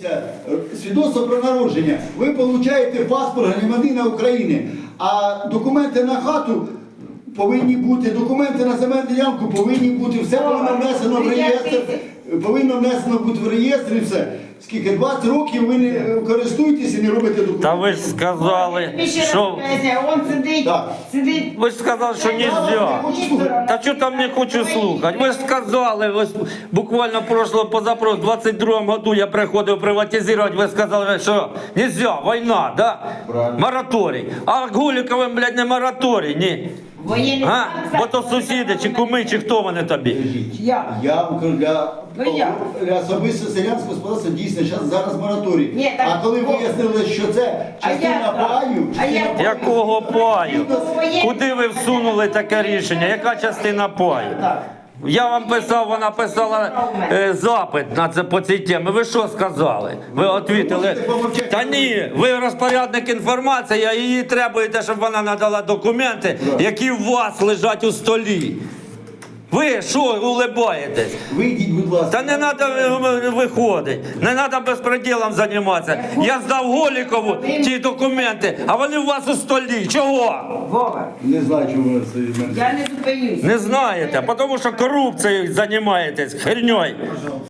Е, Свідоцтво про народження. Ви получаєте паспорт громадянина України, а документи на хату повинні бути, документи на земельну ділянку повинні бути, все повинно внесено в реєстр, повинно внесено бути в реєстр і все. Скільки 20 років ви не користуєтесь і не робите документи. Та ви ж сказали, що он сидить, Так. сидить. ви ж сказали, що нельзя. Та що там не хочу слухати? Ви ж сказали, ви ж буквально прошлого позапрошлого, в 22-му году я приходив приватизувати, ви сказали, що нельзя, війна, да? Правильно. Мораторій. А Гуліковим, блядь, не мораторій, ні. Воєнний А? стан, Бо то сусіди, чи куми, чи хто вони тобі. Я. Я вам кажу, для, Ну, я. для особисто селянського господарства дійсно зараз, зараз мораторій. Ні, так- а коли вияснили, що це А частина я- паю, а я- частина Якого паю? Куди ви всунули таке рішення? Яка частина паю? Так. Я вам писав, вона писала е, запит на це по цій темі. Ви що сказали? Ви відповіли. Та ні, ви розпорядник інформації, а її требуєте, щоб вона надала документи, які у вас лежать у столі. Ви що улибаєтесь? Вийдіть, будь ласка. Та не треба виходити, не треба безпреділом займатися. Я здав Голікову ті документи, а вони у вас у столі. Чого? Вова, Не знаю, чому ви це я не зупинюсь. Не знаєте, тому що корупцією займаєтесь, херньою.